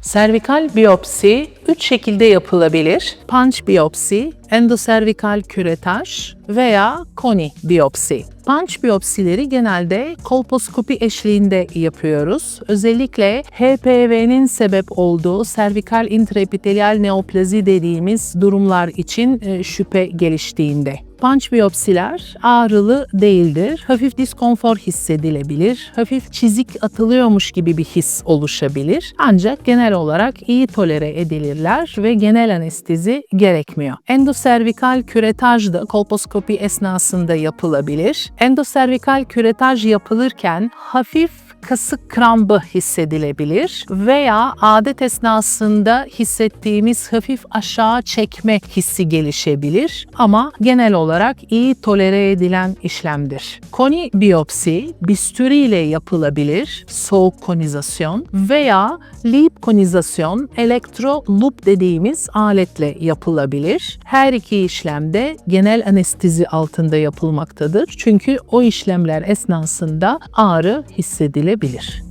Servikal biyopsi 3 şekilde yapılabilir. Punch biyopsi, endoservikal küretaj veya koni biyopsi. Punch biyopsileri genelde kolposkopi eşliğinde yapıyoruz. Özellikle HPV'nin sebep olduğu servikal intraepitelial neoplazi dediğimiz durumlar için e, şüphe geliştiğinde. Punch biyopsiler ağrılı değildir. Hafif diskonfor hissedilebilir. Hafif çizik atılıyormuş gibi bir his oluşabilir. Ancak genel olarak iyi tolere edilirler ve genel anestezi gerekmiyor. Endoservikal küretaj da kolposkopi esnasında yapılabilir. Endoservikal küretaj yapılırken hafif kasık krampı hissedilebilir veya adet esnasında hissettiğimiz hafif aşağı çekme hissi gelişebilir ama genel olarak iyi tolere edilen işlemdir. Koni biyopsi bisturi ile yapılabilir, soğuk konizasyon veya lip konizasyon, elektro loop dediğimiz aletle yapılabilir. Her iki işlemde genel anestezi altında yapılmaktadır. Çünkü o işlemler esnasında ağrı hissedilebilir.